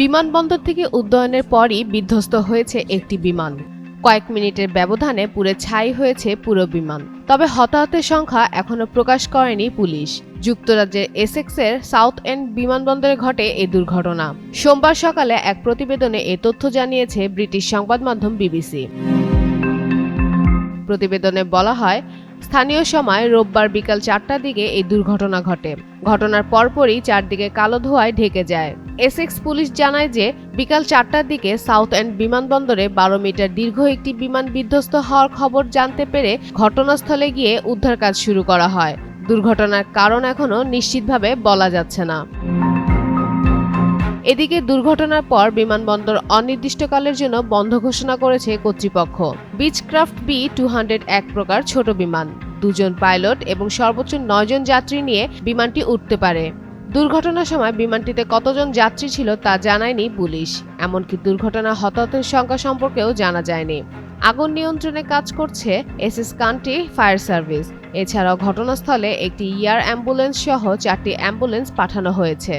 বিমানবন্দর থেকে উদ্যয়নের পরই বিধ্বস্ত হয়েছে একটি বিমান। কয়েক মিনিটের ব্যবধানে পুরে ছাই হয়েছে পুরো বিমান। তবে হতাহতের সংখ্যা এখনও প্রকাশ করেনি পুলিশ। যুক্তরাজ্যের এসেক্সের সাউথ এন্ড বিমানবন্দরে ঘটে এই দুর্ঘটনা। সোমবার সকালে এক প্রতিবেদনে এ তথ্য জানিয়েছে ব্রিটিশ সংবাদ মাধ্যম বিবিসি। প্রতিবেদনে বলা হয় স্থানীয় সময় রোববার বিকাল চারটার দিকে এই দুর্ঘটনা ঘটে। ঘটনার পরপরই চারদিকে কালো ধোঁয়ায় ঢেকে যায়। এসেক্স পুলিশ জানায় যে, বিকাল চারটার দিকে সাউথ এন্ড বিমানবন্দরে বারো মিটার দীর্ঘ একটি বিমান বিধ্বস্ত হওয়ার খবর জানতে পেরে ঘটনাস্থলে গিয়ে উদ্ধার কাজ শুরু করা হয়। দুর্ঘটনার কারণ এখনও নিশ্চিতভাবে বলা যাচ্ছে না। এদিকে দুর্ঘটনার পর বিমানবন্দর অনির্দিষ্টকালের জন্য বন্ধ ঘোষণা করেছে কর্তৃপক্ষ। বিচক্রাফট বি টু এক প্রকার ছোট বিমান, দুজন পাইলট এবং সর্বোচ্চ নয়জন যাত্রী নিয়ে বিমানটি উঠতে পারে। দুর্ঘটনার সময় বিমানটিতে কতজন যাত্রী ছিল তা জানায়নি পুলিশ, এমনকি দুর্ঘটনা হতাহতের সংখ্যা সম্পর্কেও জানা যায়নি। আগুন নিয়ন্ত্রণে কাজ করছে এসএস কান্ট্রি ফায়ার সার্ভিস। এছাড়াও ঘটনাস্থলে একটি ইয়ার অ্যাম্বুলেন্স সহ চারটি অ্যাম্বুলেন্স পাঠানো হয়েছে।